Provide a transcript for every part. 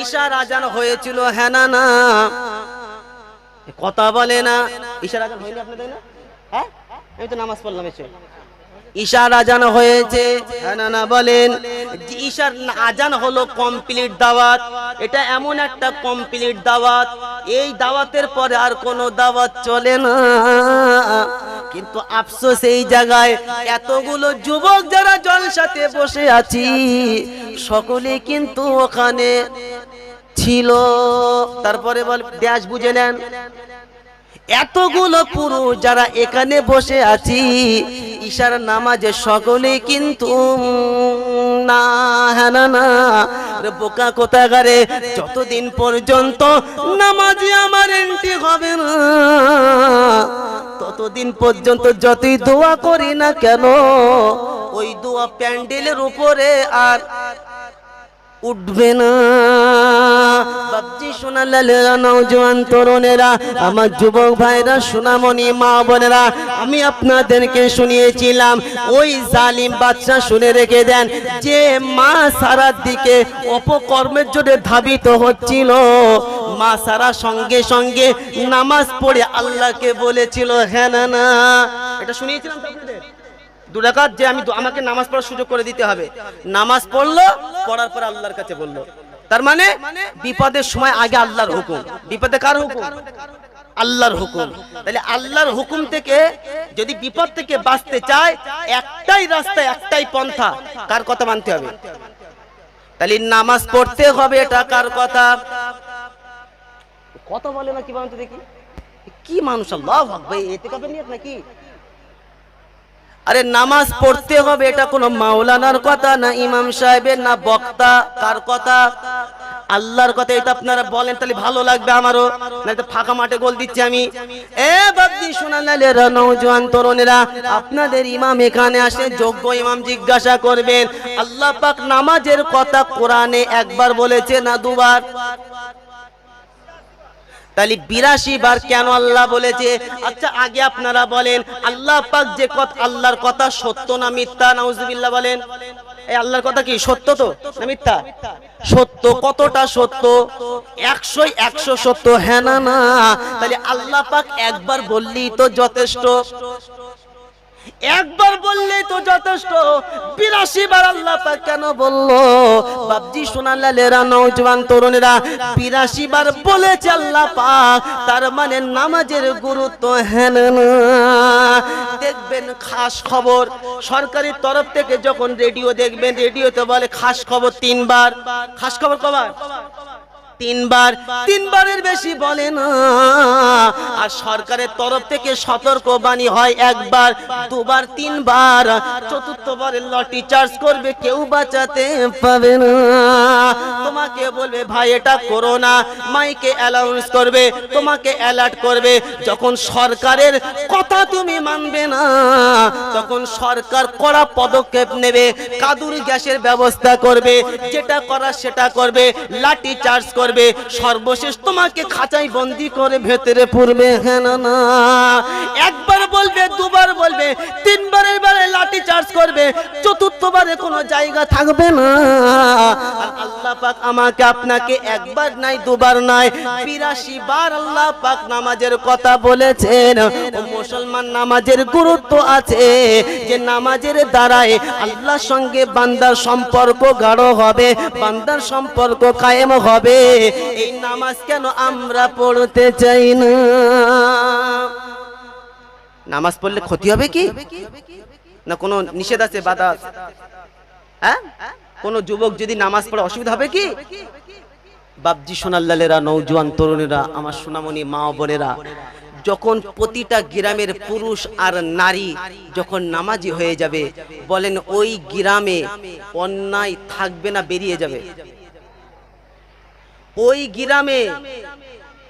ঈশার আজান হয়েছিল হ্যাঁ না কথা বলে না। ঈশার আজান হয়নি আপনাদের না? হ্যাঁ? আমি তো নামাজ পড়লাম, এসে। ঈশার আজান হয়েছে। হ্যাঁ না বলেন ঈশার আজান হলো কমপ্লিট দাওয়াত। এটা এমন একটা কমপ্লিট দাওয়াত। এই দাওয়াতের পরে আর কোনো দাওয়াত চলে না। কিন্তু আফসোস এই জায়গায়, এতগুলো যুবক যারা জলসাতে বসে আছি, সকলে কিন্তু ওখানে ছিল। তারপরে বল, ড্যাশ বুঝে নেন। এতগুলো পুরুষ যারা এখানে বসে আছি, ঈশার নামাজে সকলে কিন্তু না হ্যাঁ না বোকা কোথাগারে যতদিন পর্যন্ত নামাজে আমার এন্ট্রি হবে না, ততদিন পর্যন্ত যতই দোয়া করি না কেন, ওই দোয়া প্যান্ডেলের উপরে আর উঠবে না। বাপজি সোনালালেরা নৌজওয়ান তরুণেরা, আমার যুবক ভাইরা, সোনামণি মা বোনেরা, আমি আপনাদেরকে শুনিয়েছিলাম, ওই জালিম বাচ্চা শুনে রেখে দেন, যে মা সারার দিকে অপকর্মের জন্য ধাবিত হচ্ছিল। মা সারা সঙ্গে সঙ্গে নামাজ পড়ে আল্লাহকে বলেছিল হ্যাঁ না না। এটা শুনিয়েছিলাম দু রাকাত যে আমি আমাকে নামাজ পড়ার সুযোগ করে দিতে হবে। নামাজ পড়ল, পড়ার পর আল্লাহর কাছে বলল। তার মানে বিপদের সময় আগে আল্লাহর হুকুম। বিপদে কার হুকুম? আল্লাহর হুকুম। তাহলে আল্লাহর হুকুম থেকে যদি বিপদ থেকে বাঁচতে চায়, একটাই রাস্তা, একটাই পন্থা। কার কথা মানতে হবে? তাহলে নামাজ পড়তে হবে এটা কার কথা? কত বলে না কি বলেন তো দেখি? কি মানুষ, আল্লাহ এতে কবে নিয়ে নাকি? আরে নামাজ পড়তে হবে, এটা কোনো মাওলানার কথা না ইমাম সাহেবের, না বক্তা? কার কথা? আল্লাহর কথা, এটা আপনারা বলেন, তাহলে ভালো লাগবে আমারও। না তো ফাঁকা মাঠে গোল দিচ্ছি আমি। এ বাবদি শোনালেরা নৌজওয়ান তরুণেরা, আপনাদের ইমাম এখানে আসে, যোগ্য ইমাম জিজ্ঞাসা করবেন। আল্লাহ পাক নামাজের কথা কোরআনে একবার বলেছে না দুবার? তাহলে বিরাশি বার কেন আল্লাহ বলেছে? আচ্ছা আগে আপনারা বলেন, আল্লাহ পাক যে আল্লাহর কথা সত্য না মিথ্যা? নাউজুবিল্লাহ বলেন। এই আল্লাহর কথা কি সত্য তো? না মিথ্যা? সত্য কতটা সত্য? একশো একশো সত্য। হ্যাঁ না না। তাহলে আল্লাহ পাক একবার বললেই তো যথেষ্ট। একবার বললেই তো যথেষ্ট। বিরাশি বার আল্লাহ পাক কেন বলল? বাবজি সোনালালেরা নৌজওয়ান তরুণেরা, বিরাশি বার বলেছে আল্লাহ পাক, তার মানে নামাজের গুরুত্ব হেন না। দেখবেন খাস খবর সরকারি তরফ থেকে যখন রেডিও দেখবেন, রেডিওতে বলে খাস খবর তিনবার। খাস খবর কবার? তিনবার, তিনবারের বেশি বলে না। আর সরকারের তরফ থেকে সতর্ক বাণী হয় একবার, দুবার, তিনবার। চতুর্থবারের লটি চার্জ করবে কেউ বাঁচাতে পাবে না। তোমাকে বলবে, ভাই, এটা করো না। মাইকে অ্যালাউন্স করবে, তোমাকে অ্যালার্ট করবে। যখন সরকারের কথা তুমি মানবে না, তখন সরকার কড়া পদক্ষেপ নেবে, কাদুর গ্যাসের ব্যবস্থা করবে, যেটা করা সেটা করবে, লাঠি চার্জ করবে সর্বশেষ তোমাকে খাঁচাই বন্দি করে ভেতরে পড়বে হ্যাঁ না একবার বলবে, দুবার বলবে, তিনবারের বারে লাঠি চার্জ করবে, চতুর্থবারে কোনো জায়গা থাকবে না। আল্লাহ পাক আমাকে আপনাকে একবার নাই, দুবার নাই বিরাশি বার আল্লাহ পাক নামাজের কথা বলেছেন। ও মুসলমান, নামাজের গুরুত্ব আছে। যে নামাজের দ্বারাই আল্লাহর সঙ্গে বান্দার সম্পর্ক গাঢ় হবে, বান্দার সম্পর্ক কায়েম হবে। এই নামাজ কেন আমরা পড়তে চাই না? নামাজ পড়লে ক্ষতি হবে কি? না কোনো নিষেধ আছে বাধা আছে? হ্যাঁ? কোনো যুবক যদি নামাজ পড়ে অসুবিধা হবে কি? বাবজি সোনাল্লালেরা নৌজওয়ান তরুণেরা আমার সোনামণি মা বোনেরা যখন প্রতিটা গ্রামের পুরুষ আর নারী যখন নামাজি হয়ে যাবে বলেন ওই গ্রামে অন্যায় থাকবে না বেরিয়ে যাবে। ওই গ্রামে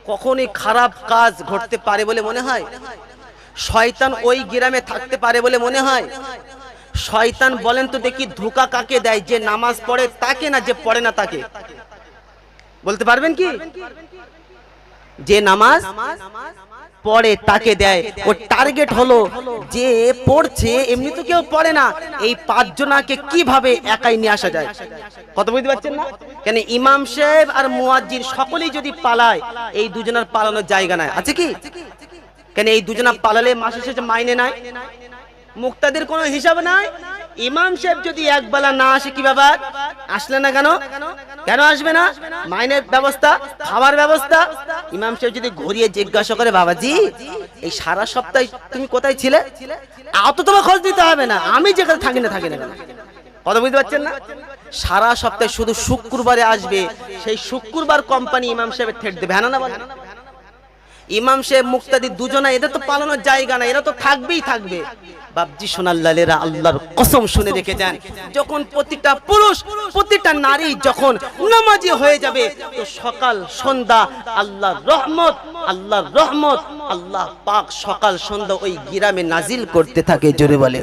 কখনই খারাপ কাজ ঘটতে পারে বলে মনে হয়? শয়তান ওই গ্রামে থাকতে পারে বলে মনে হয়। শয়তান বলেন তো দেখি ধোকা কাকে দেয়, যে নামাজ পড়ে তাকে না যে পড়ে না তাকে। বলতে পারবেন কি? যে নামাজ পড়ে তাকে দেয়। ও টার্গেট হলো যে পড়ছে, এমনি তো কেউ পড়ে না। এই পাঁচজনাকে কীভাবে একাই নিয়ে আসা যায়? কত বুঝতে পারছেন না? কেন ইমাম সাহেব আর মুয়াজ্জির সকলেই যদি পালায়, এই দুজনের পালানোর জায়গা নাই। আছে কি? কেন এই দুজনা পালালে মাসে শেষে মাইনে নাই? মুক্তাদের কোনো হিসাব নাই? ইমাম সাহেব যদি এক বেলা না আসে কি ব্যাপার? আসলে না কেন? কেন আসবে না? মাইনের ব্যবস্থা খাবার ব্যবস্থা। ইমাম সাহেব যদি ঘুরিয়ে জিজ্ঞাসা করে, বাবাজি, এই সারা সপ্তাহে তুমি কোথায় ছিলে? অত তোমার খোঁজ দিতে হবে না। আমি যেখানে থাকি না থাকি না কথা বুঝতে পারছেন না? সারা সপ্তাহে শুধু শুক্রবারে আসবে। সেই শুক্রবার কোম্পানি ইমাম সাহেবের থেট দেবে। হ্যাঁ না বলেন? ইমাম সাহেব মুক্তাদি দুজনা এদের তো পালানোর জায়গা না এরা তো থাকবেই থাকবে। বাবজি সোনার লালেরা আল্লাহর কসম শুনে রেখে যান। যখন প্রতিটা পুরুষ, প্রতিটা নারী যখন নামাজি হয়ে যাবে, তো সকাল, সন্ধ্যা, আল্লাহর রহমত আল্লাহর রহমত, আল্লাহ পাক সকাল, সন্ধ্যা ওই গিরামে নাজিল করতে থাকে জোরে বলে।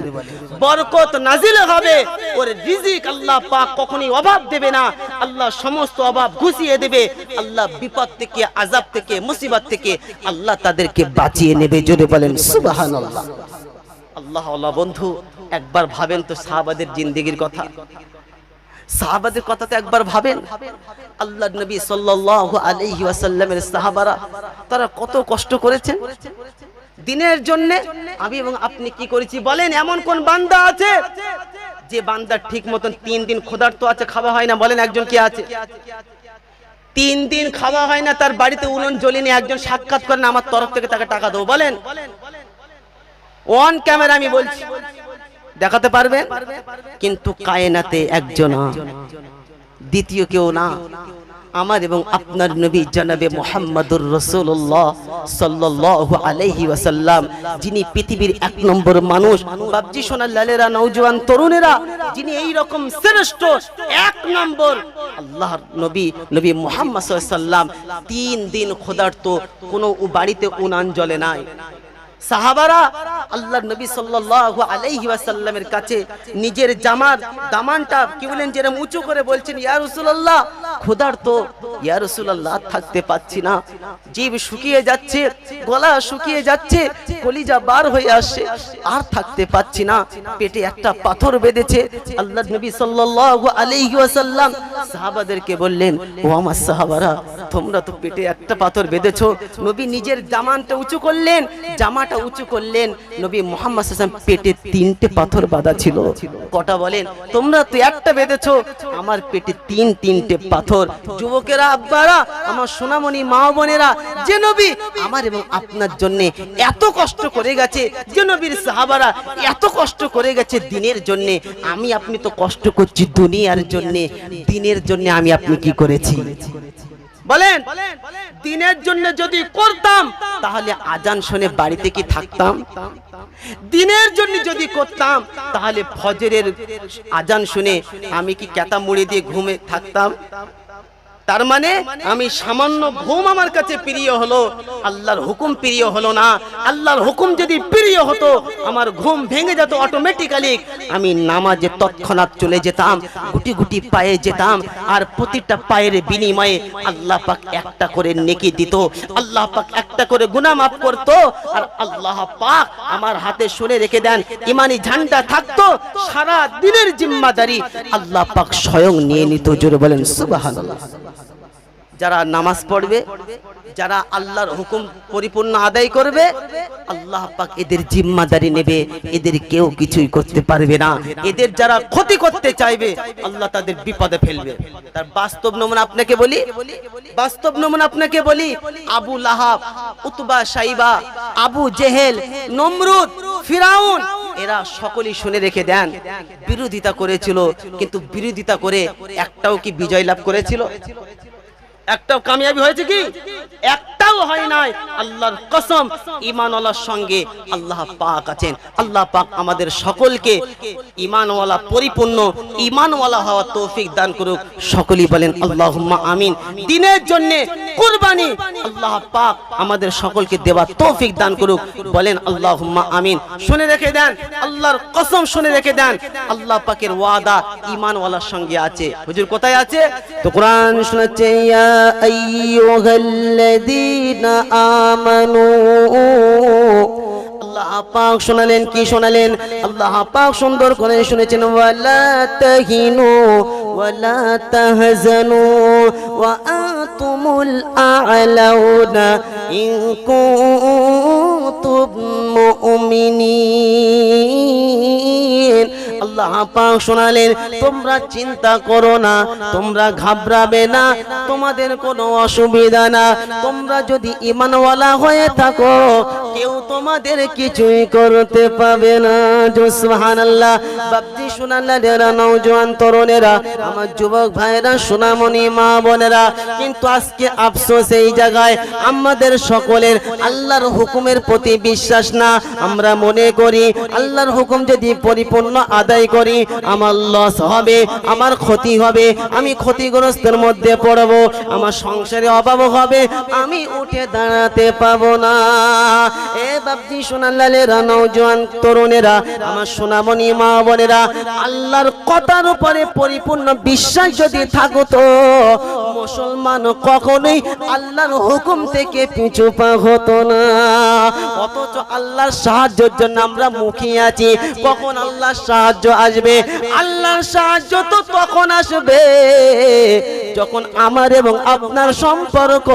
বরকত নাজিল হবে, ওর রিজিক আল্লাহ পাক কখনোই অভাব দেবে না। আল্লাহ সমস্ত অভাব ঘুষিয়ে দেবে। আল্লাহ বিপদ থেকে আজাব থেকে, মুসিবত থেকে আল্লাহ তাদেরকে বাঁচিয়ে নেবে জোরে বলেন, সুবহানাল্লাহ। আল্লাহ আল্লাহ বন্ধু, একবার ভাবেন তো সাহাবাদের জিন্দেগির কথা। সাহাবাদের কথা তো একবার ভাবেন। আল্লাহ নবী সাল্লাল্লাহু আলাইহি ওয়াসাল্লামের সাহাবারা, তারা কত কষ্ট করেছেন। দিনের জন্য আমি এবং আপনি কি করেছি বলেন, এমন কোন বান্দা আছে? যে বান্দার ঠিক মতন তিন দিন ক্ষুধার্ত আছে, খাওয়া হয় না, বলেন একজন কি আছে? তিন দিন খাওয়া হয় না, তার বাড়িতে উনুন জ্বলিনি একজন সাক্ষাৎ করেন, আমার তরফ থেকে তাকে টাকা দেবো বলেন। অন ক্যামেরা আমি বলছি। দেখাতে পারবেন? কিন্তু কায়নাতে একজন। দ্বিতীয় কেউ না। আমার এবং আপনার নবী জানাবে মোহাম্মদুর রসুল্লাহ সাল্লাল্লাহু আলাইহি ওয়াসাল্লাম, যিনি পৃথিবীর এক নম্বর মানুষ। বাবজি সোনার লালেরা নৌজওয়ান তরুণেরা, যিনি এই রকম শ্রেষ্ঠ এক নম্বর। আল্লাহর নবী নবী মোহাম্মদ সাল্লাম তিন দিন খোদার্ত কোনো বাড়িতে উনান জলে নাই। সাহাবারা আল্লাহ নবী সাল্লাল্লাহু আলাইহি ওয়াসাল্লামের কাছে নিজের জামার দামানটা কি বলেন যেরকম উঁচু করে বলছেন, ইয়া রাসূলুল্লাহ খোদার তো ইয়া রাসূলুল্লাহ, থাকতে পাচ্ছি না। জীব শুকিয়ে যাচ্ছে, গলা শুকিয়ে যাচ্ছে, কলিজা বার হয়ে আসছে, আর থাকতে পাচ্ছি না। পেটে একটা পাথর বেঁধেছে। আল্লাহ নবী সাল্লাল্লাহু আলাইহি ওয়াসাল্লাম সাহাবাদেরকে বললেন, ও আমার সাহাবারা, তোমরা তো পেটে একটা পাথর বেঁধেছো। নবী নিজের জামানটা উঁচু করলেন, জামাটা উঁচু করলেন। নবী মোহাম্মদ পেটে তিনটে পাথর বাঁধা ছিল। কটা বলেন? তোমরা তো একটা বেঁধেছো, আমার পেটে তিন তিনটে পাথর। যুবকেরা, আব্বারা, আমার সোনামণি, মা বোনেরা, যে নবী আমার এবং আপনার জন্য এত কষ্ট করে গেছে, যে নবীর সাহাবারা এত কষ্ট করে গেছে দিনের জন্য, আমি আপনি তো কষ্ট করছি দুনিয়ার জন্য, দিনের জন্য আমি আপনি কি করেছি? বলেন? দিনের জন্য যদি করতাম, তাহলে আজান শুনে বাড়িতে কি থাকতাম? দিনের জন্য যদি করতাম, তাহলে ফজরের আজান শুনে আমি কি কেতা মুড়ি দিয়ে ঘুমে থাকতাম? তার মানে আমি সামান্য ঘুম আমার কাছে প্রিয় হলো, আল্লাহর হুকুম প্রিয় হলো না। আল্লাহর হুকুম যদি প্রিয় হতো, আমার ঘুম ভেঙে যেত অটোমেটিক্যালি আমি নামাজে তৎক্ষণাৎ চলে যেতাম, গুটি গুটি পায়ে যেতাম, আর প্রতিটা পায়ের বিনিময়ে আল্লাহ পাক একটা করে নেকি দিত, আল্লাহ পাক একটা করে গুনাহ মাফ করত, আর আল্লাহ পাক আমার হাতে শুনে রেখে দেন, ইমানি ঝান্ডা থাকতো সারা দিনের জিম্মাদারি আল্লাহ পাক স্বয়ং নিয়ে নিত, জোরে বলেন সুবহানাল্লাহ। যারা নামাজ পড়বে, যারা আল্লাহর হুকুম পরিপূর্ণ আদায় করবে, আল্লাহ পাক এদের জিম্মাদারি নেবে, এদের কেউ কিছুই করতে পারবে না। এদের যারা ক্ষতি করতে চাইবে, আল্লাহ তাদের বিপদে ফেলবে। তার বাস্তব নমুনা আপনাকে বলি, বাস্তব নমুনা আপনাকে বলি, আবু লাহাব, উতবা, সাইবা, আবু জেহেল, নমরুদ, ফিরাউন, এরা সকলেই শুনে রেখে দেন, বিরোধিতা করেছিল, কিন্তু বিরোধিতা করে একটাও কি বিজয় লাভ করেছিল? একটাও কামিয়াবি হয়েছে কি? একটাও হয় নাই। আল্লাহর কসম ইমানওয়ালার সঙ্গে আল্লাহ পাক আছেন। আল্লাহ পাক আমাদের সকলকে ইমানওয়ালা পরিপূর্ণ ইমানওয়ালা হওয়া তৌফিক দান করুক। সকলেই বলেন, আল্লাহুম্মা আমিন। দিনের জন্য কুরবানি। আল্লাহ পাক আমাদের সকলকে দেওয়া তৌফিক দান করুক। বলেন, আল্লাহুম্মা আমিন। শুনে রেখে দেন, আল্লাহর কসম শুনে রেখে দেন। আল্লাহ পাকের ওয়াদা ঈমানওয়ালার সঙ্গে আছে। হুজুর কোথায় আছে? তো কোরআন শোনাচ্ছে, ইয়া আইয়ুহাল্লাযীনা آمنوا আল্লাহ পাক শোনালেন, কি শোনালেন? আল্লাহ পাক সুন্দর করে শুনেছেন, ওয়ালা তাহিনু, ওয়ালা তাহজানু, ওয়া আনতুমুল আ'লাউনা ইন কুনতুম মুমিনিন। আল্লাহ পাক শোনালেন, তোমরা চিন্তা করো না, তোমরা ঘাবড়াবে না, তোমাদের কোনো অসুবিধা না। তোমরা যদি ইমানওয়ালা হয়ে থাকো, কেউ তোমাদের কিছুই করতে পাবে না। সুবহানাল্লাহ। বাপজি শোনাল্লাহ যারা নওজোয়ান তরুণেরা, আমার যুবক ভাইরা সোনামণি মা বোনেরা, কিন্তু আজকে আফসোস এই জায়গায়, আমাদের সকলের আল্লাহর হুকুমের প্রতি বিশ্বাস না, আমরা মনে করি আল্লাহর হুকুম যদি পরিপূর্ণ আদায় করি, আমার লস হবে, আমার ক্ষতি হবে, আমি ক্ষতিগ্রস্তের মধ্যে পড়ব, আমার সংসারে অভাব হবে, আমি উঠে দাঁড়াতে পাবো না। এ বাপজি সোনালালেরা নৌজওয়ান তরুণেরা, আমার সোনামণি মা বোনেরা, আল্লাহর কথার উপরে পরিপূর্ণ বিশ্বাস যদি থাকতো মুসলমান কখনোই আল্লাহর হুকুম থেকে পিছু পা হতো না। অথচ আল্লাহর সাহায্যের জন্য আমরা মুখিয়ে আছি। কখন আল্লাহর সাহায্য আসবে? আল্লাহর সাহায্য তো তখন আসবে। যখন আমার এবং আপনার সম্পর্ক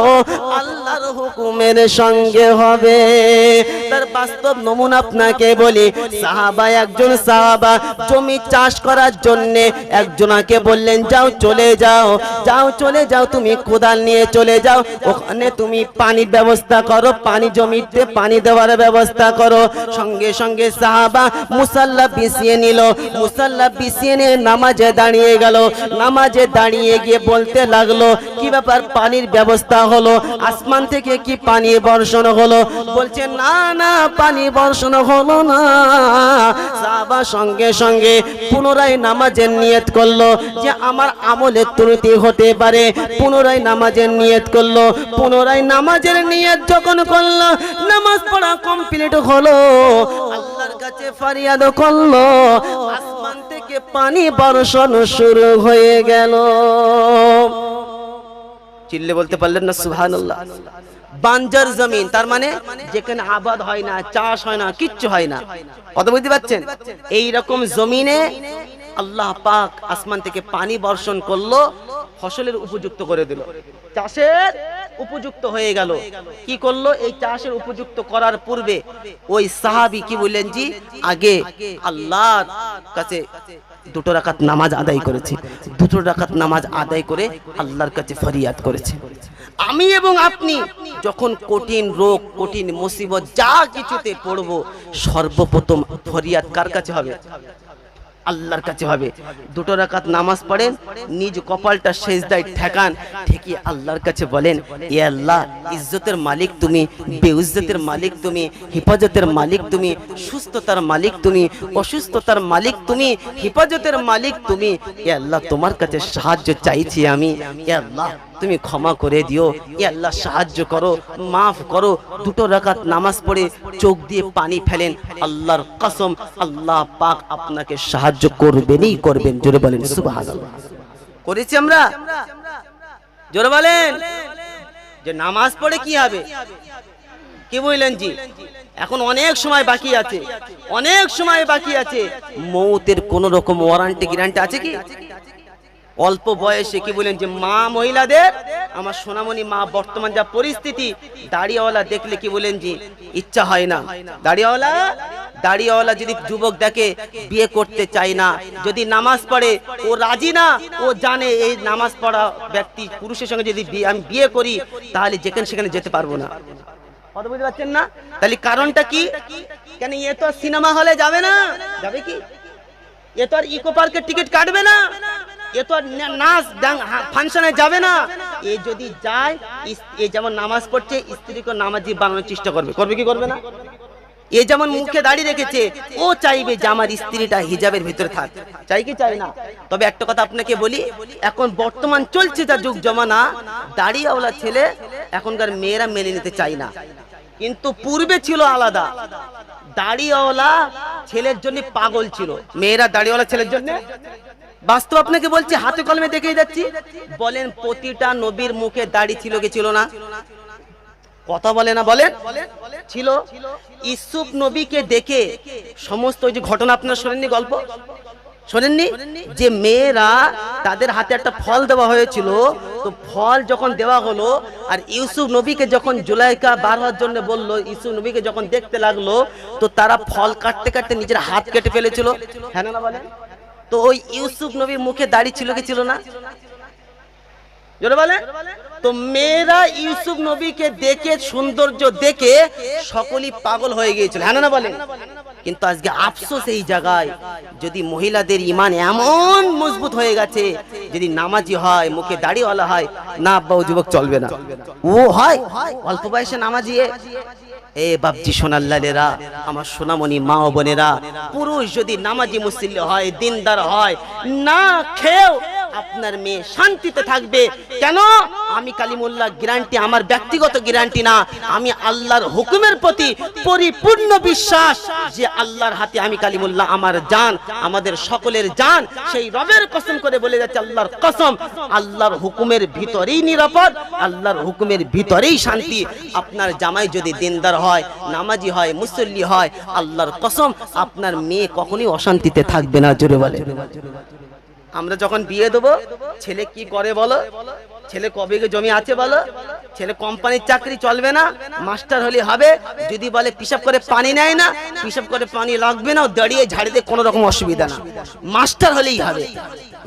আল্লাহর হুকুমের সঙ্গে হবে। তার বাস্তব নমুনা আপনাকে বলি। সাহাবা, একজন সাহাবা জমি চাষ করার জন্য একজনাকে বললেন, যাও চলে যাও যাও চলে যাও, তুমি কোদাল নিয়ে চলে যাও। ওখানে তুমি পানির ব্যবস্থা করো, পানি জমিতে পানি দেওয়ার ব্যবস্থা করো। সঙ্গে সঙ্গে সাহাবা মুসাল্লা বিছিয়ে নিল। মুসাল্লা বিছিয়ে নিয়ে নামাজে দাঁড়িয়ে গেল। নামাজে দাঁড়িয়ে গিয়ে বলতে লাগল, কি ব্যাপার? পানির ব্যবস্থা হলো। আসমান থেকে কি পানি বর্ষণ হলো? বলছে, না না, পানি বর্ষণ হলো না। সাহাবা সঙ্গে সঙ্গে পুনরায় নামাজের নিয়ত করল যে, আমার আমলের ত্রুটি হতে পারে। পুনরায় নামাজের নিয়ত করল। পুনরায় নামাজের নিয়ত যখন করল, নামাজ পড়া কমপ্লিট হলো। আল্লাহর কাছে ফারিয়াদ করল। আসমান থেকে পানি বর্ষণ শুরু হয়ে গেল। চিল্লে বলতে পারলেন না, সুবহানাল্লাহ। বাঞ্জার জমিন, তার মানে যেখানে আবাদ হয় না, চাষ হয় না, কিচ্ছু হয় না। কথা বুঝতে পারছেন? এই রকম জমিনে আল্লাহ পাক আসমান থেকে পানি বর্ষণ করল, ফসলের উপযুক্ত করে দিল। চাষের উপযুক্ত হয়ে গেল। কি করল? এই চাষের উপযুক্ত করার পূর্বে ওই সাহাবি কি বললেন জি? আগে আল্লাহর কাছে দুটো রাকাত নামাজ আদায় করেছে। দুটো রাকাত নামাজ আদায় করে আল্লাহর কাছে ফরিয়াদ করেছে। আমি এবং আপনি যখন কঠিন রোগ, কঠিন মুসিবত যা কিছুতে পড়ব, সর্বপ্রথম ফরিয়াদ কার কাছে হবে? আল্লাহর কাছে হবে। দুটো রাকাত নামাজ পড়েন, নিজ কপালটা সেজদায় ঠেকান ঠেকি আল্লাহর কাছে বলেন, এ আল্লাহ, ইজ্জতের মালিক তুমি, বেউজ্জতের মালিক তুমি, হেফাজতের মালিক তুমি, সুস্থতার মালিক তুমি, অসুস্থতার মালিক তুমি, হেফাজতের মালিক তুমি, এ আল্লাহ, তোমার কাছে সাহায্য চাইছি আমি, এ আল্লাহ। তুমি ক্ষমা করে দিও। এ আল্লাহ, সাহায্য করো, মাফ করো। দুটো রাকাত নামাজ পড়ে চোখ দিয়ে পানি ফেলেন। আল্লাহর কসম, আল্লাহ পাক আপনাকে সাহায্য করবেনই করবেন। জোরে বলেন করেছি আমরা? জোরে বলেন। যে নামাজ পড়ে কি হবে? কি বললেন জি? এখন অনেক সময় বাকি আছে। অনেক সময় বাকি আছে। মৌতের কোন রকম ওয়ারান্টি গ্যারান্টি আছে কি? অল্প বয়সে কি বলেন যে মা মহিলাদের, আমার সোনামণি মা বর্তমান যা পরিস্থিতি, দাড়িওয়ালা দেখলে কি বলেন যে ইচ্ছা হয় না। দাড়িওয়ালা দাড়িওয়ালা যদি যুবক দেখে বিয়ে করতে চায় না, যদি নামাজ পড়ে, ও রাজি না, ও জানে এই নামাজ পড়া ব্যক্তি পুরুষের সঙ্গে যদি আমি বিয়ে করি, তাহলে যেখানে সেখানে যেতে পারব না। বুঝতে পারছেন না? তাহলে কারণটা কি? কেন এ তো সিনেমা হলে যাবে না? যাবে কি? এ তো আর ইকো পার্কের টিকিট কাটবে না? এ তো নাচ ফাংশনে যাবে না। এ যদি যায় এ যেমন নামাজ পড়ছে, স্ত্রীকে নামাজি বানানোর চেষ্টা করবে। করবে কি করবে না? এ যেমন মুখে দাঁড়িয়ে রেখেছে, ও চাইবে যে আমার স্ত্রীটা হিজাবের ভিতরে থাক। চাই কি চাই না? তবে একটা কথা আপনাকে বলি, এখন বর্তমান চলছে যা যুগ জমানা, দাড়িওয়ালা ছেলে এখনকার মেয়েরা মেনে নিতে চায় না। কিন্তু পূর্বে ছিল আলাদা। দাড়িওয়ালা ছেলের জন্য পাগল ছিল। মেয়েরা দাড়িওয়ালা ছেলের জন্য বাস্তব আপনাকে বলছি, হাতে কলমে দেখেই যাচ্ছি। বলেন, প্রতিটা নবীর মুখে দাড়ি ছিল কি ছিল না? কথা বলে না, বলেন। ছিল। ইসুফ নবীকে দেখে সমস্ত ওই যে ঘটনা আপনারা শোনেননি গল্প? শোনেননি? যে মেয়েরা তাদের হাতে একটা ফল দেওয়া হয়েছিল, তো ফল যখন দেওয়া হলো, আর ইউসুফ নবীকে যখন জুলাইকা বার হওয়ার জন্য বলল, ইউসুফ নবীকে যখন দেখতে লাগল, তো তারা ফল কাটতে কাটতে নিজের হাত কেটে ফেলেছিল। হ্যাঁ না, বলেন। তো ওই ইউসুফ নবীর মুখে দাড়ি ছিল কি ছিল না? বলে? তো মেয়েরা ইউসুফ নবীকে দেখে, সৌন্দর্য দেখে সকলেই পাগল হয়ে গিয়েছিল। হ্যাঁ না বলেন কিন্তু আজকে আফসোস এই জায়গায়, যদি মহিলাদের ইমান এমন মজবুত হয়ে গেছে, যদি নামাজি হয়, মুখে দাড়িওয়ালা হয়, না আব্বা যুবক চলবে না। ও হয়, অল্প বয়সে নামাজি এ। বাপজি সোনাল্লালেরা আমার সোনামণি মা বোনেরা, পুরুষ যদি নামাজি মুসল্লি হয়, দিনদার হয়, না খেয়েও আপনার মেয়ে শান্তিতে থাকবে। কেন? আমি কালিমুল্লাহ গ্যারান্টি, আমার ব্যক্তিগত গ্যারান্টি না। আমি আল্লাহর হুকুমের প্রতি পরিপূর্ণ বিশ্বাস যে আল্লাহর হাতে আমি কালিমুল্লাহ, আমার জান, আমাদের সকলের জান, সেই রবের কসম করে বলে যাচ্ছে আল্লাহর কসম। আল্লাহর হুকুমের ভিতরেই নিরাপদ, আল্লাহর হুকুমের ভিতরেই শান্তি। আপনার জামাই যদি দিনদার হয়, নামাজি হয়, মুসল্লি হয়, আল্লাহর কসম, আপনার মেয়ে কখনোই অশান্তিতে থাকবে না, জোরে বলে। আমরা যখন বিয়ে দেবো, ছেলে কি করে বলো? ছেলে কবে জমি আছে বলো? ছেলে কোম্পানির চাকরি চলবে না, মাস্টার হলে হবে, যদি বলে পিসাব করে পানি নেয় না পিসাব করে পানি লাগবে না, দাঁড়িয়ে ঝাড়িতে কোনো রকম অসুবিধা না। মাস্টার হলেই হবে,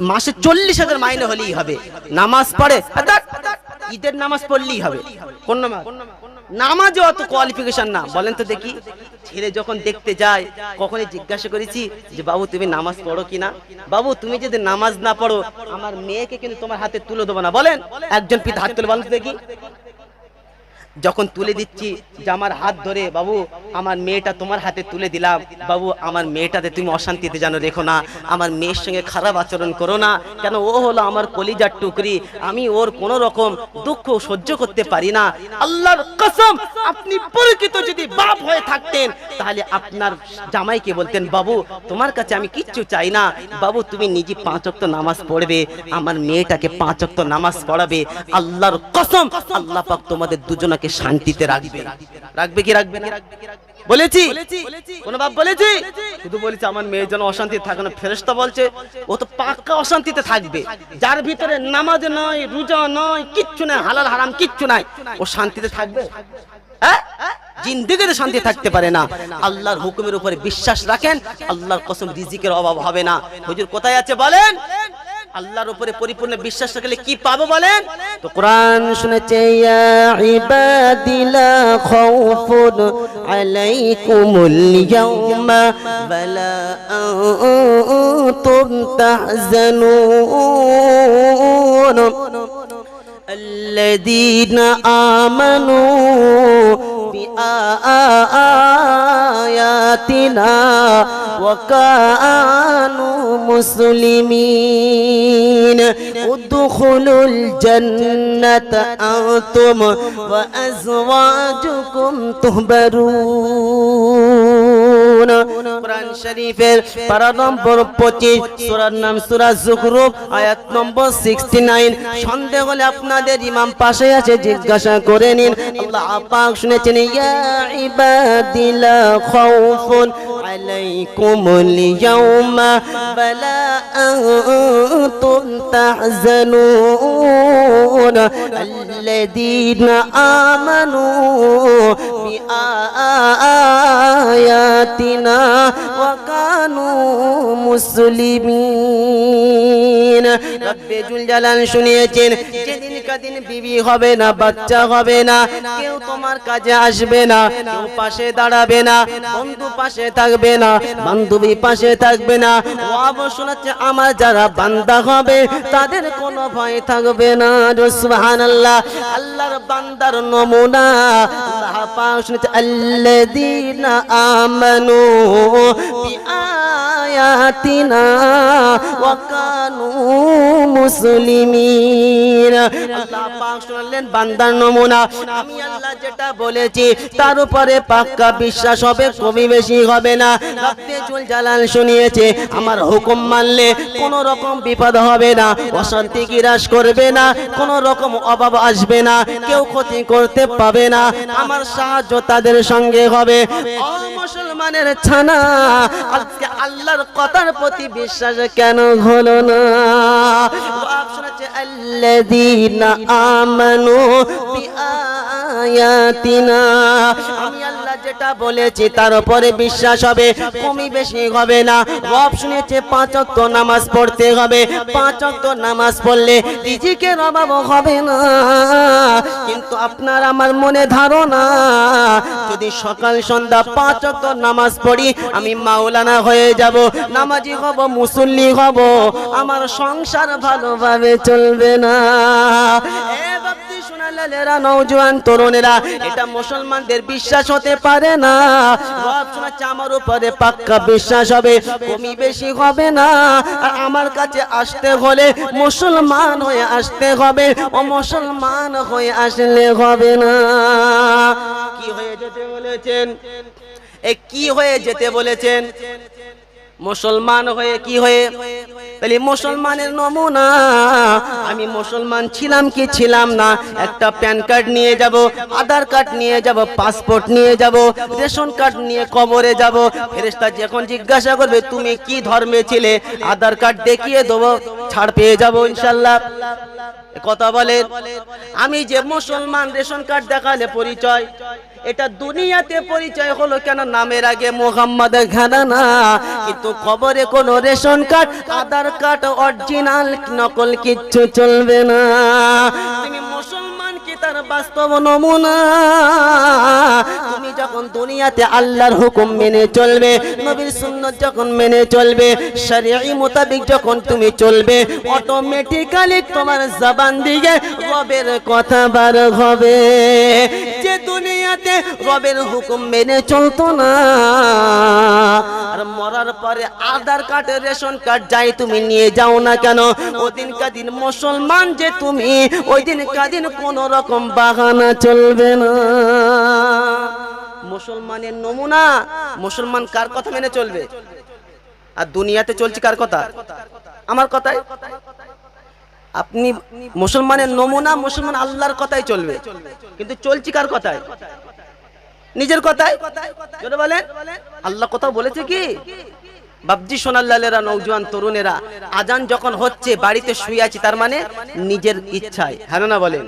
মাসে চল্লিশ হাজার মাইনে হলেই হবে, নামাজ পড়ে ঈদের নামাজ পড়লেই হবে। কোন নামাজ? নামাজে অত কোয়ালিফিকেশন না। বলেন তো দেখি। ছেলে যখন দেখতে যায়, কখনই জিজ্ঞাসা করেছি যে, বাবু, তুমি নামাজ পড়ো কিনা? বাবু, তুমি যদি নামাজ না পড়ো, আমার মেয়েকে কিন্তু তোমার হাতে তুলে দেবো না। বলেন, একজন পিতা হাত তুলে বলেন দেখি। যখন তুলে দিচ্ছি যে আমার হাত ধরে, বাবু, আমার মেয়েটা তোমার হাতে তুলে দিলাম। বাবু, আমার মেয়েটাতে তুমি অশান্তিতে যেন রেখো না। আমার মেয়ের সঙ্গে খারাপ আচরণ করো না। কেন ও হলো আমার কলিজার টুকরি। আমি ওর কোনো রকম দুঃখ সহ্য করতে পারি না। আল্লাহর কসম, আপনি পরিচিত যদি বাপ হয়ে থাকতেন, তাহলে আপনার জামাইকে বলতেন, বাবু, তোমার কাছে আমি কিচ্ছু চাই না। বাবু, তুমি নিজে পাঁচ অক্ত নামাজ পড়বে। আমার মেয়েটাকে পাঁচ অক্ত নামাজ পড়াবে। আল্লাহর কসম, আল্লাহ পাক তোমাদের দুজনকে শান্তিতে রাখবে। রাখবে কি রাখবে না? বলেছি? কোন বাপ বলেছি? শুধু বলেছি, আমার মেয়ের জন্য অশান্তিতে থাকে না। ফেরেশতা বলছে, ও তো পাক্কা অশান্তিতে থাকবে। যার ভিতরে নামাজ নয়, রোজা নয়, কিচ্ছু নাই, হালাল, হারাম কিচ্ছু নাই, ও শান্তিতে থাকবে। হ্যাঁ? জিন্দিগিতে শান্তি থাকতে পারে না। আল্লাহর হুকুমের উপরে বিশ্বাস রাখেন, আল্লাহর কসম রিজিকের অভাব হবে না। হুজুর কোথায় আছে বলেন? আল্লাহর উপরে পরিপূর্ণ বিশ্বাস রাখলে কি পাবো বলেন তো কোরআন শুনেছে ইয়া ইবাদিলা খাউফুন আলাইকুমুল ইয়াউমা ওয়ালা আনতুম তাহজানুন الذين آمنوا بآياتنا وكانوا مسلمين ادخلوا الجنة أنتم وأزواجكم تهبرون কোরআন শরীফের পারা নম্বর পঁচিশ সুরার নাম সুরা জুখরুফ আয়াত নম্বর সিক্সটি নাইন সন্দেহ হলে আপনাদের ইমাম পাশে আছে জিজ্ঞাসা করে নিন আল্লাহ পাক শুনেছেন ইয়া ইবাদিলা খাউফুন আলাইকুমুল ইয়াউমা বালা আনতুম তাহজানুন আল্লাযীনা আমানু বিআয়াতিনা ওয়া কানু মুসলিমিন রব্বে জুল জালাল শুনিয়েছেন যেদিন কাদিন বিবি হবে না, বাচ্চা হবে না, কেউ তোমার কাজে আসবে না, কেউ পাশে দাঁড়াবে না, বন্ধু পাশে থাকবে না, বান্ধবী পাশে থাকবে না ও শোনাচ্ছে আমার যারা বান্দা হবে, তাদের কোনো ভয় থাকবে না সুবহানাল্লাহ, আল্লাহর বান্দার নমুনা, আল্লাহ শুনেছে আল্লাযীনা আমানু আয়াতিনা ওয়া কানু মুসলিমিন। আল্লাহ পাক শুনলেন, বান্দার নমুনা। আমি আল্লাহ যেটা বলেছি, তার উপরে পাক্কা বিশ্বাস হবে, কমই বেশি হবে না। রব্বে জুল জালাল শুনিয়েছে, আমার হুকুম মানলে কোনো রকম বিপদ হবে না, অশান্তি গিরাস করবে না, কোনো রকম অভাব আসবে না, কেউ ক্ষতি করতে পাবে না, আমার সাহায্য তাদের সঙ্গে হবে। মুসলমানের ছানা, আজকে আল্লাহর কথার প্রতি বিশ্বাস কেন হলো না? আমানু বিআয়াতিনা। আমি আল্লাহ যেটা বলেছি, তার উপরে বিশ্বাস হবে, কমই বেশি হবে না। রব শুনেছে, পাঁচ নামাজ পড়তে হবে। পাঁচ নামাজ পড়লে রিজিকের অভাব হবে না। আপনার আমার মনে ধারণা। যদি সকাল, সন্ধ্যা পাঁচ ওয়াক্ত নামাজ পড়ি, আমি মাওলানা হয়ে যাব, নামাজি হব, মুসল্লি হব, আমার সংসার ভালোভাবে চলবে না। তরুণেরা, এটা মুসলমানদের বিশ্বাস হতে পারে না। আমার উপরে পাক্কা বিশ্বাস হবে হবে না। আর আমার কাছে আসতে হলে মুসলমান হয়ে আসতে হবে ও মুসলমান হয়ে আসলে হবে না। কি হয়ে যেতে বলেছেন? এ কি হয়ে যেতে বলেছেন? মুসলমান হয়ে কি হয়ে? বলি, মুসলমানের নমুনা, আমি মুসলমান ছিলাম কি ছিলাম না? একটা প্যান কার্ড নিয়ে যাব, আধার কার্ড নিয়ে যাব, পাসপোর্ট নিয়ে যাব, রেশন কার্ড নিয়ে কবরে যাব। ফেরেশতা যখন জিজ্ঞাসা করবে, তুমি কি ধর্মে ছিলে? আধার কার্ড দেখিয়ে দেবো, ছাড় পেয়ে যাব ইনশাল্লাহ। কথা বলেন আমি যে মুসলমান, রেশন কার্ড দেখালে পরিচয় এটা দুনিয়াতে পরিচয় হলো কেন? নামের আগে মোহাম্মদ ঘানানা কিন্তু খবরে কোনো ration card, Aadhaar card, original, নকল কিচ্ছু চলবে না। তুমি মুসলমান তার বাস্তব নমুনা। তুমি যখন দুনিয়াতে আল্লাহর হুকুম মেনে চলবে, নবীর সুন্নত যখন মেনে চলবে শরীয়ী মোতাবিক যখন তুমি চলবে অটোমেটিক্যালি তোমার জবান দিকে রবের কথা বার হবে। যে দুনিয়াতে রবের হুকুম মেনে চলতো না, আর মরার পরে আধার কার্ড রেশন কার্ড যাই তুমি নিয়ে যাও না কেন ওদিন কাদিন মুসলমান যে তুমি ওই দিন কাদিন কোন রকম বাহানা চলবে না। মুসলমানের নমুনা, মুসলমান কার কথা মেনে চলবে? আর দুনিয়াতে চলছে কার কথা? আমার কথাই আপনি মুসলমানের নমুনা, মুসলমান আল্লাহর কথাই চলবে। কিন্তু চলছি কার কথায়? নিজের কথায়? বলেন। আল্লাহ কথা বলেছে কি? বাবজি সোনাল্লালেরা নৌজওয়ান তরুণেরা, আজান যখন হচ্ছে, বাড়িতে শুয়ে আছি, তার মানে নিজের ইচ্ছায়। হ্যাঁ না বলেন?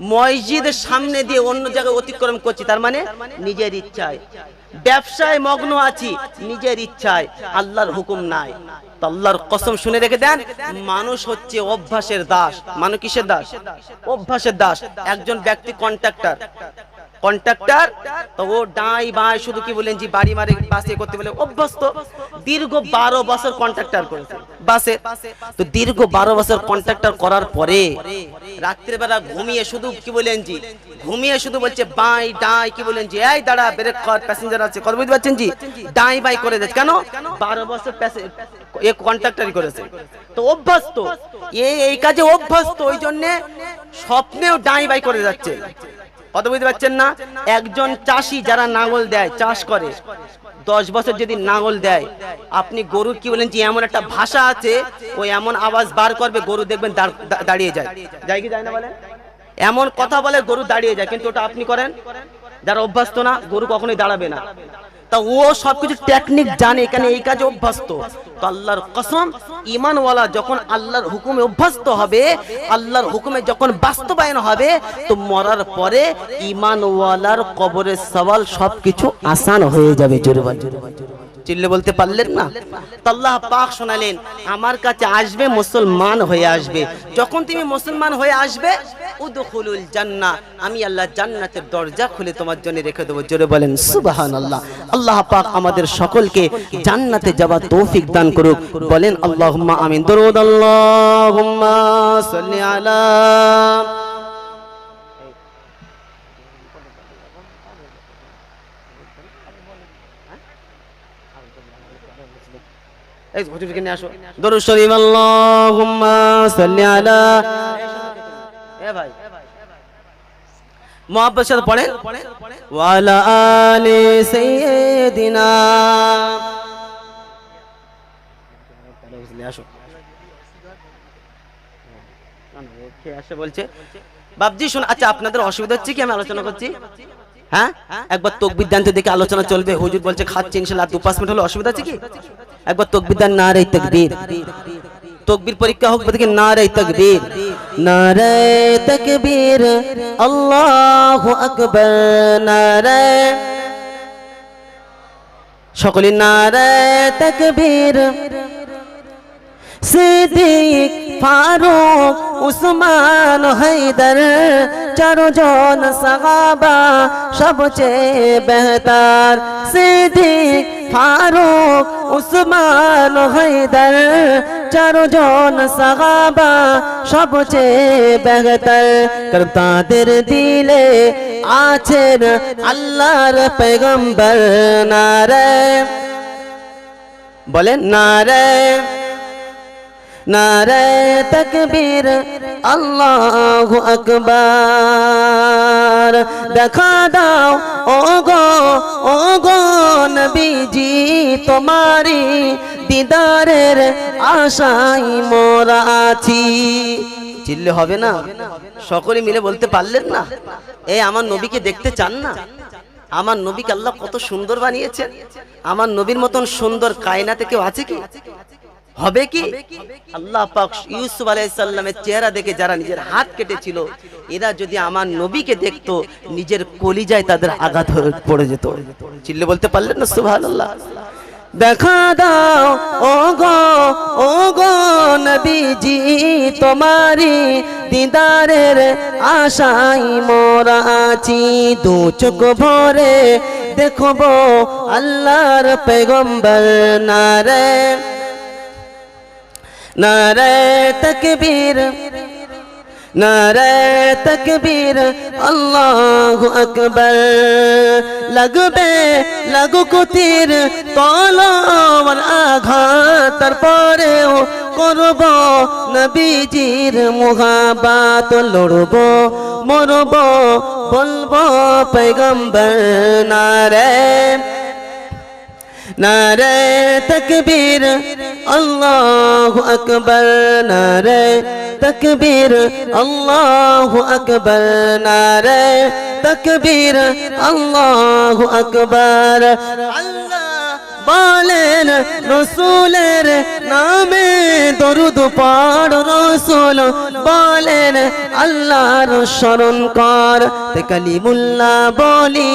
মসজিদের সামনে দিয়ে অন্য জায়গায় অতিক্রম করছি, তার মানে নিজের ইচ্ছায়। ব্যবসায় মগ্ন আছি, নিজের ইচ্ছায়। আল্লাহর হুকুম নাই। আল্লাহর কসম শুনে রেখে দেন, মানুষ হচ্ছে অভ্যাসের দাস। মানুষ কিসের দাস? অভ্যাসের দাস। একজন ব্যক্তি কন্ট্রাক্টর। কন্ট্রাক্টর, তো ও ডাই বাই শুধু কি বলেন যে বাড়ি মারে বাসে করতে বলে অভ্যস্ত। দীর্ঘ বারো বছর কন্ট্রাক্টর করেছে। বাসে। তো দীর্ঘ বারো বছর কন্ট্রাক্টর করার পরে রাত্রিবেলা ঘুমিয়ে শুধু কি বলেন জি ঘুমিয়ে শুধু বলছে, বাই, ডাই, কি বলেন জি এই দাঁড়া, ব্রেক কর, প্যাসেঞ্জার আছে। কথা বুঝতে পারছেন জি? ডাই, বাই, করে দিচ্ছে কেন? বারো বছর এ কন্ট্রাক্টরই করেছে। তো অভ্যস্ত। এ এই কাজে অভ্যস্ত, ওই জন্যে স্বপ্নেও ডাই, বাই করে যাচ্ছে। কত বুঝতে পারছেন না? একজন চাষি যারা নাঙল দেয়, চাষ করে। দশ বছর যদি নাঙল দেয়, আপনি গরু কি বলেন যে এমন একটা ভাষা আছে, ও এমন আওয়াজ বার করবে, গরু দেখবেন দাঁড়িয়ে যায়। যায় কি যায় না বলেন এমন কথা বলে গরু দাঁড়িয়ে যায়, কিন্তু ওটা আপনি করেন? যারা অভ্যস্ত না, গরু কখনোই দাঁড়াবে না। তা ও সবকিছু টেকনিক জানে এখানে এই কাজে অভ্যস্ত তো আল্লাহর কসম ইমানওয়ালা যখন আল্লাহর হুকুমে অভ্যস্ত হবে আল্লাহর হুকুমে যখন বাস্তবায়ন হবে তো মরার পরে ইমানওয়ালার কবরের সওয়াল সবকিছু আসান হয়ে যাবে জোরে বল, জোরে বল, জোরে বল। চিল্লে বলতে পারলেন না? আল্লাহ পাক শোনালেন, আমার কাছে আসবে মুসলমান হয়ে আসবে। যখন তুমি মুসলমান হয়ে আসবে, উদখুলুল জান্নাহ। আমি আল্লাহ জান্নাতের দরজা খুলে তোমার জন্য রেখে দেবো। জোরে বলেন, সুবহানাল্লাহ। আল্লাহ পাক আমাদের সকলকে জান্নাতে যাওয়ার তৌফিক দান করুক। বলেন, আল্লাহুম্মা আমিন। দরুদ, আল্লাহুম্মা সাল্লি আলা বাবজি শুন আচ্ছা আপনাদের অসুবিধা হচ্ছে কি? আমি আলোচনা করছি। হ্যাঁ? একবার তকবির দান তো দেখে আলোচনা চলবে। হুজুর বলছে, খাচ্ছে, ইনশাল্লাহ দু পাঁচ মিনিট হলে অসুবিধা আছে কি? একবার তকবির দান না রে তকবীর। তকবীর পরীক্ষা হোক বলতে না রে তকবীর। না রে তকবীর আল্লাহু আকবার না রে সকলে না রে তকবীর। সিদ্দিক, ফারুক, উসমান, হায়দার, চারজন সাহাবা, সবচেয়ে বেহতার। সিদ্দিক, ফারুক, উসমান, হায়দার, চারজন সাহাবা, সবচেয়ে বেহতার। কারণ তাদের দিলে আছেন আল্লাহর পেগম্বর নারে বলেন নারে নারে তকবীর, আল্লাহু আকবার। দেখা দাও ও গো ও গো নবীজি তোমারি দিদারের আশাই মোরা চিল্লে হবে না? সকলে মিলে বলতে পারলেন না? এই আমার নবীকে দেখতে চান না? আমার নবীকে আল্লাহ কত সুন্দর বানিয়েছেন। আমার নবীর মতন সুন্দর কায়নাতে কেউ আছে কি? হবে কি? আল্লাহ পাক ইউসুফ আলাইসাল্লামের চেহারা দেখে যারা নিজের হাত কেটেছিল, এরা যদি আমার নবীকে দেখতো, নিজের কলিজায় তাদের আঘাত পড়ে যেত। চিল্লে বলতে পারলেন না, সুবহানাল্লাহ। দেখা দাও ও গো ও গো নবীজি তোমারি দিদারের আশাই মোরা আছি। দু চোখ ভরে দেখব আল্লাহর পেগম্বর নারে নারে তকবীর নারে তকবীর, আল্লাহু আকবার। লাগবে লাগু কুতির, তলোয়ার আঘাত, তারপরেও করব নবীজির মুহাবাত লড়ব, মরব, বলব পেগম্বর নারে নারে তকবীর, আল্লাহু আকবর, নারে তকবীর, আল্লাহু আকবর, নারে তকবীর, আল্লাহু আকবর। আল্লাহ বলেন, রসুলের নামে দরুদ পাড় রসুল বলেন আল্লাহর স্মরণ কর। তে কালিমুল্লাহ বলি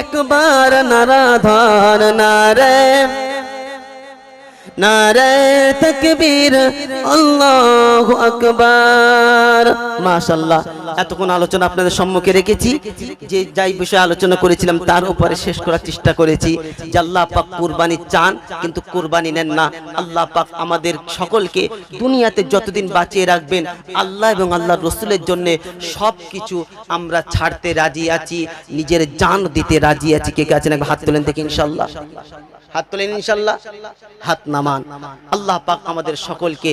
একবার নারাধর নারে। নারে তকবীর, আল্লাহু আকবার। মাশাআল্লাহ, এতক্ষণ আলোচনা আপনাদের সম্মুখে রেখেছি। যে যাই বিষয়ে আলোচনা করেছিলাম তার উপরে শেষ করার চেষ্টা করেছি। যে আল্লাহ পাক কুরবানি চান, কিন্তু কুরবানি নেন না। আল্লাহ পাক আমাদের সকলকে দুনিয়াতে যতদিন বাঁচিয়ে রাখবেন, আল্লাহ এবং আল্লাহর রসুলের জন্য সব কিছু আমরা ছাড়তে রাজি আছি। নিজের জান দিতে রাজি আছি। কে কে আছেন? হাত তোলেন থেকে ইনশাল্লাহ হাত তোলেন ইনশাল্লাহ হাত নামান। আল্লাহ পাক আমাদের সকলকে